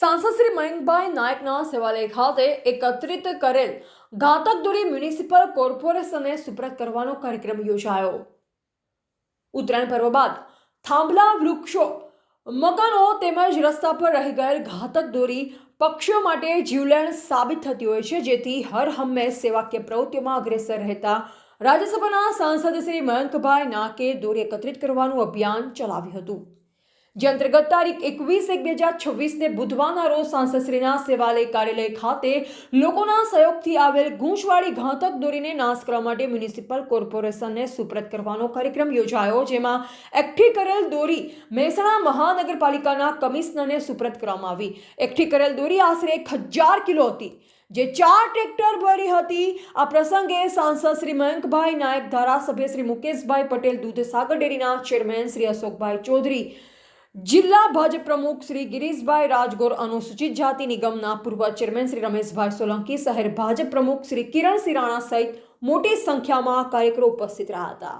સાંસદ શ્રી મયંકભાઈ નાયકના સેવાલય ખાતે એકત્રિત કરેલ ઘાતક દોરી મ્યુનિસિપલ કોર્પોરેશને સુપ્રત કરવાનો કાર્યક્રમ યોજાયો. ઉત્તરાયણ પર્વ બાદ થાંભલા વૃક્ષો, મકાનો તેમજ રસ્તા પર રહી ગયેલ ઘાતક દોરી પક્ષીઓ માટે જીવલેણ સાબિત થતી હોય છે, જેથી હર હંમેશ સેવાકીય પ્રવૃત્તિઓમાં અગ્રેસર રહેતા રાજ્યસભાના સાંસદ શ્રી મયંકભાઈ નાકે દોરી એકત્રિત કરવાનું અભિયાન ચલાવ્યું હતું. જે અંતર્ગત તારીખ એકવીસ એક બે હજાર છવ્વીસને બુધવારના રોજ સાંસદશ્રીના સેવાલય કાર્યાલય ખાતે લોકોના સહયોગથી આવેલ ગૂંચવાળી ઘાતક દોરીને નાશ કરવા માટે મ્યુનિસિપલ કોર્પોરેશનને સુપ્રત કરવાનો કાર્યક્રમ યોજાયો, જેમાં એકઠી કરેલ દોરી મહેસાણા મહાનગરપાલિકાના કમિશનરને સુપ્રત કરવામાં આવી. એકઠી કરેલ દોરી આશરે એક હજાર કિલો હતી, જે ચાર ટ્રેક્ટર ભરી હતી. આ પ્રસંગે સાંસદ શ્રી મયંકભાઈ નાયક, ધારાસભ્ય શ્રી મુકેશભાઈ પટેલ, દૂધસાગર ડેરીના ચેરમેન શ્રી અશોકભાઈ ચૌધરી જિલ્લા ભાજપ પ્રમુખ શ્રી ગિરીશભાઈ રાજગોર અનુસૂચિત જાતિ નિગમના પૂર્વ ચેરમેન શ્રી રમેશભાઈ સોલંકી, શહેર ભાજપ પ્રમુખ શ્રી કિરણ સિરાણા સહિત મોટી સંખ્યામાં કાર્યકરો ઉપસ્થિત રહ્યા હતા.